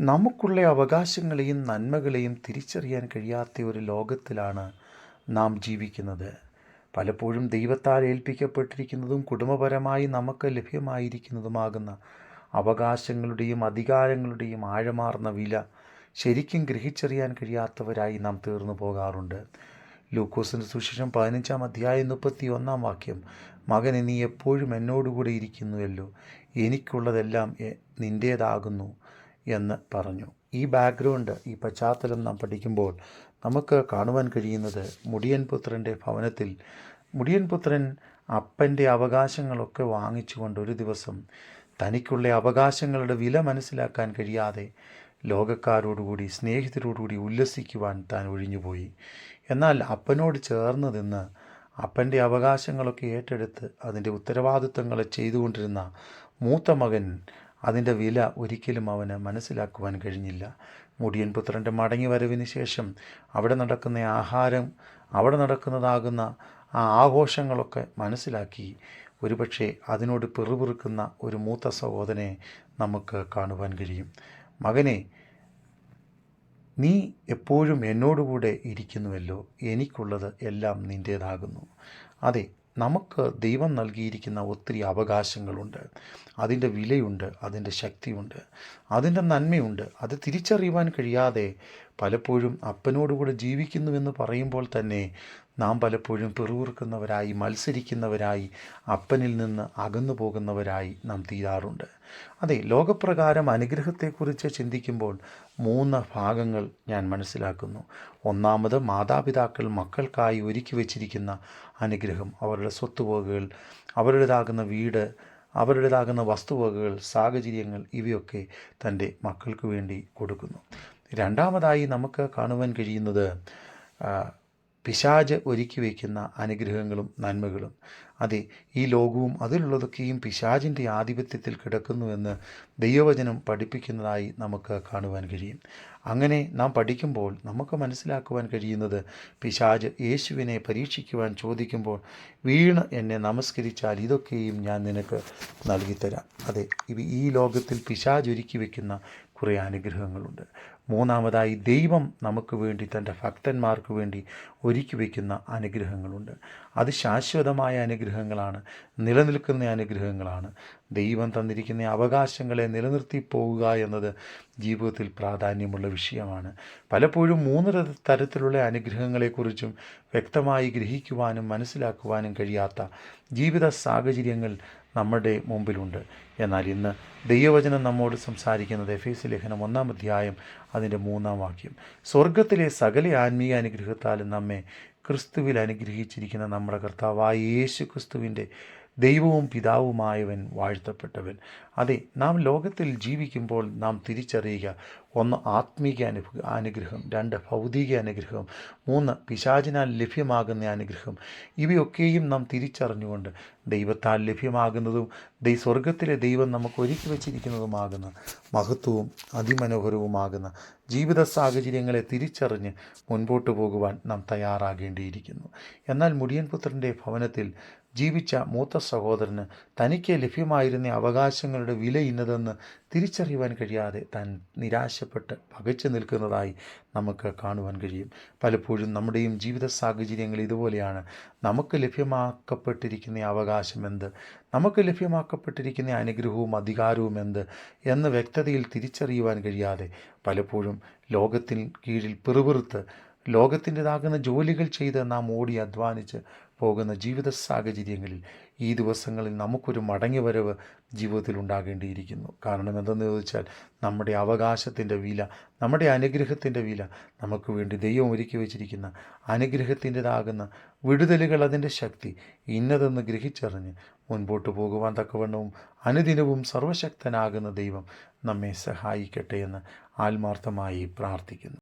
നമുക്കുള്ള അവകാശങ്ങളെയും നന്മകളെയും തിരിച്ചറിയാൻ കഴിയാത്ത ഒരു ലോകത്തിലാണ് നാം ജീവിക്കുന്നത്. പലപ്പോഴും ദൈവത്താൽ ഏൽപ്പിക്കപ്പെട്ടിരിക്കുന്നതും കുടുംബപരമായി നമുക്ക് ലഭ്യമായിരിക്കുന്നതുമാകുന്ന അവകാശങ്ങളുടെയും അധികാരങ്ങളുടെയും ആഴമാർന്ന വില ശരിക്കും ഗ്രഹിച്ചറിയാൻ കഴിയാത്തവരായി നാം തീർന്നു പോകാറുണ്ട്. ലൂക്കോസിന്റെ സുശേഷം പതിനഞ്ചാം അധ്യായം മുപ്പത്തി ഒന്നാം വാക്യം മകനെ നീ എപ്പോഴും എന്നോടുകൂടെ ഇരിക്കുന്നുവല്ലോ. എനിക്കുള്ളതെല്ലാം നിന്റേതാകുന്നു എന്ന് പറഞ്ഞു. ഈ ബാക്ക്ഗ്രൗണ്ട് ഈ പശ്ചാത്തലം നാം പഠിക്കുമ്പോൾ നമുക്ക് കാണുവാൻ കഴിയുന്നത് മുടിയൻ പുത്രന്റെ ഭവനത്തിൽ. മുടിയൻ പുത്രൻ അപ്പന്റെ അവകാശങ്ങളൊക്കെ വാങ്ങിച്ചുകൊണ്ട് ഒരു ദിവസം തനിക്കുള്ള അവകാശങ്ങളുടെ വില മനസ്സിലാക്കാൻ കഴിയാതെ ലോകക്കാരോടുകൂടി സ്നേഹിതരോടുകൂടി ഉല്ലസിക്കുവാൻ താൻ ഒഴിഞ്ഞുപോയി. എന്നാൽ അപ്പനോട് ചേർന്ന് നിന്ന് അപ്പന്റെ അവകാശങ്ങളൊക്കെ ഏറ്റെടുത്ത് അതിന്റെ ഉത്തരവാദിത്വങ്ങളെ ചെയ്തുകൊണ്ടിരുന്ന മൂത്ത മകൻ അതിന്റെ വില ഒരിക്കലും അവന് മനസ്സിലാക്കുവാൻ കഴിഞ്ഞില്ല. മുടിയൻ പുത്രന്റെ മടങ്ങി വരവിന് ശേഷം അവിടെ നടക്കുന്ന ആഹാരം അവിടെ നടക്കുന്നതാകുന്ന ആ ആഘോഷങ്ങളൊക്കെ മനസ്സിലാക്കി. ഒരുപക്ഷെ അതിനോട് പിറുപിറുക്കുന്ന ഒരു മൂത്ത സഹോദരനെ നമുക്ക് കാണുവാൻ കഴിയും. മകനെ നീ എപ്പോഴും എന്നോടുകൂടെ ഇരിക്കുന്നുവല്ലോ. എനിക്കുള്ളത് എല്ലാം നിന്റേതാകുന്നു. അതെ നമുക്ക് ദൈവം നൽകിയിരിക്കുന്ന ഒത്തിരി അവകാശങ്ങളുണ്ട്. അതിന്റെ വിലയുണ്ട് അതിന്റെ ശക്തിയുണ്ട് അതിന്റെ നന്മയുണ്ട്. അത് തിരിച്ചറിയുവാൻ കഴിയാതെ പലപ്പോഴും അപ്പനോടുകൂടെ ജീവിക്കുന്നുവെന്ന് പറയുമ്പോൾ തന്നെ നാം പലപ്പോഴും പിറുകുറുക്കുന്നവരായി മത്സരിക്കുന്നവരായി അപ്പനിൽ നിന്ന് അകന്നു പോകുന്നവരായി നാം തീരാറുണ്ട്. അതെ ലോകപ്രകാരം അനുഗ്രഹത്തെക്കുറിച്ച് ചിന്തിക്കുമ്പോൾ മൂന്ന് ഭാഗങ്ങൾ ഞാൻ മനസ്സിലാക്കുന്നു. ഒന്നാമത് മാതാപിതാക്കൾ മക്കൾക്കായി ഒരുക്കി വച്ചിരിക്കുന്ന അനുഗ്രഹം അവരുടെ സ്വത്തുവകകൾ അവരുടേതാകുന്ന വീട് അവരുടേതാകുന്ന വസ്തുവകകൾ സാഹചര്യങ്ങൾ ഇവയൊക്കെ തന്റെ മക്കൾക്ക് വേണ്ടി കൊടുക്കുന്നു. രണ്ടാമതായി നമുക്ക് കാണുവാൻ കഴിയുന്നത് പിശാജ് ഒരുക്കി വയ്ക്കുന്ന അനുഗ്രഹങ്ങളും നന്മകളും. അതെ ഈ ലോകവും അതിലുള്ളതൊക്കെയും പിശാചിന്റെ ആധിപത്യത്തിൽ കിടക്കുന്നുവെന്ന് ദൈവവചനം പഠിപ്പിക്കുന്നതായി നമുക്ക് കാണുവാൻ കഴിയും. അങ്ങനെ നാം പഠിക്കുമ്പോൾ നമുക്ക് മനസ്സിലാക്കുവാൻ കഴിയുന്നത് പിശാജ് യേശുവിനെ പരീക്ഷിക്കുവാൻ ചോദിക്കുമ്പോൾ വീണ് എന്നെ നമസ്കരിച്ചാൽ ഇതൊക്കെയും ഞാൻ നിനക്ക് നൽകിത്തരാം. അതെ ഈ ലോകത്തിൽ പിശാജ് ഒരുക്കി വയ്ക്കുന്ന കുറേ അനുഗ്രഹങ്ങളുണ്ട്. മൂന്നാമതായി ദൈവം നമുക്ക് വേണ്ടി തന്റെ ഭക്തന്മാർക്ക് വേണ്ടി ഒരുക്കി വയ്ക്കുന്ന അനുഗ്രഹങ്ങളുണ്ട്. അത് ശാശ്വതമായ അനുഗ്രഹങ്ങളാണ് നിലനിൽക്കുന്ന അനുഗ്രഹങ്ങളാണ്. ദൈവം തന്നിരിക്കുന്ന അവകാശങ്ങളെ നിലനിർത്തി പോവുക എന്നത് ജീവിതത്തിൽ പ്രാധാന്യമുള്ള വിഷയമാണ്. പലപ്പോഴും മൂന്ന് തരത്തിലുള്ള അനുഗ്രഹങ്ങളെക്കുറിച്ചും വ്യക്തമായി ഗ്രഹിക്കുവാനും മനസ്സിലാക്കുവാനും കഴിയാത്ത ജീവിത സാഹചര്യങ്ങൾ നമ്മുടെ മുമ്പിലുണ്ട്. എന്നാൽ ഇന്ന് ദൈവവചനം നമ്മോട് സംസാരിക്കുന്നത് എഫ് എസ് ലേഖനം ഒന്നാം അധ്യായം അതിന്റെ മൂന്നാം വാക്യം. സ്വർഗത്തിലെ സകല ആത്മീയ അനുഗ്രഹത്താലും നമ്മെ ക്രിസ്തുവിൽ അനുഗ്രഹിച്ചിരിക്കുന്ന നമ്മുടെ കർത്താവായ യേശു ക്രിസ്തുവിന്റെ ദൈവവും പിതാവുമായവൻ വാഴ്ത്തപ്പെട്ടവൻ. അതെ നാം ലോകത്തിൽ ജീവിക്കുമ്പോൾ നാം തിരിച്ചറിയുക. ഒന്ന് ആത്മീക അനുഭ അനുഗ്രഹം. രണ്ട് ഭൗതിക അനുഗ്രഹം. മൂന്ന് പിശാചിനാൽ ലഭ്യമാകുന്ന അനുഗ്രഹം. ഇവയൊക്കെയും നാം തിരിച്ചറിഞ്ഞുകൊണ്ട് ദൈവത്താൽ ലഭ്യമാകുന്നതും ദൈ സ്വർഗത്തിലെ ദൈവം നമുക്ക് ഒരുക്കി വച്ചിരിക്കുന്നതുമാകുന്ന മഹത്വവും അതിമനോഹരവുമാകുന്ന ജീവിത സാഹചര്യങ്ങളെ തിരിച്ചറിഞ്ഞ് മുൻപോട്ട് പോകുവാൻ നാം തയ്യാറാകേണ്ടിയിരിക്കുന്നു. എന്നാൽ മുടിയൻ പുത്രന്റെ ഭവനത്തിൽ ജീവിച്ച മൂത്ത സഹോദരന് തനിക്ക് ലഭ്യമായിരുന്ന അവകാശങ്ങളുടെ വില ഇന്നതെന്ന് തിരിച്ചറിയുവാൻ കഴിയാതെ താൻ നിരാശപ്പെട്ട് പകച്ചു നിൽക്കുന്നതായി നമുക്ക് കാണുവാൻ കഴിയും. പലപ്പോഴും നമ്മുടെയും ജീവിത സാഹചര്യങ്ങൾ ഇതുപോലെയാണ്. നമുക്ക് ലഭ്യമാക്കപ്പെട്ടിരിക്കുന്ന അവകാശം എന്ത്? നമുക്ക് ലഭ്യമാക്കപ്പെട്ടിരിക്കുന്ന അനുഗ്രഹവും അധികാരവും എന്ത്? എന്ന് വ്യക്തതയിൽ തിരിച്ചറിയുവാൻ കഴിയാതെ പലപ്പോഴും ലോകത്തിന് കീഴിൽ പിറുപിറുത്ത് ലോകത്തിന്റെതാകുന്ന ജോലികൾ ചെയ്ത് നാം ഓടി അധ്വാനിച്ച് പോകുന്ന ജീവിത സാഹചര്യങ്ങളിൽ ഈ ദിവസങ്ങളിൽ നമുക്കൊരു മടങ്ങിവരവ് ജീവിതത്തിൽ ഉണ്ടാകേണ്ടിയിരിക്കുന്നു. കാരണം എന്തെന്ന് ചോദിച്ചാൽ നമ്മുടെ അവകാശത്തിന്റെ വില നമ്മുടെ അനുഗ്രഹത്തിന്റെ വില നമുക്ക് വേണ്ടി ദൈവം ഒരുക്കി വച്ചിരിക്കുന്ന അനുഗ്രഹത്തിന്റെതാകുന്ന വിടുതലുകൾ അതിന്റെ ശക്തി ഇന്നതെന്ന് ഗ്രഹിച്ചറിഞ്ഞ് മുൻപോട്ട് പോകുവാൻ തക്കവണ്ണവും അനുദിനവും സർവശക്തനാകുന്ന ദൈവം നമ്മെ സഹായിക്കട്ടെ എന്ന് ആത്മാർത്ഥമായി പ്രാർത്ഥിക്കുന്നു.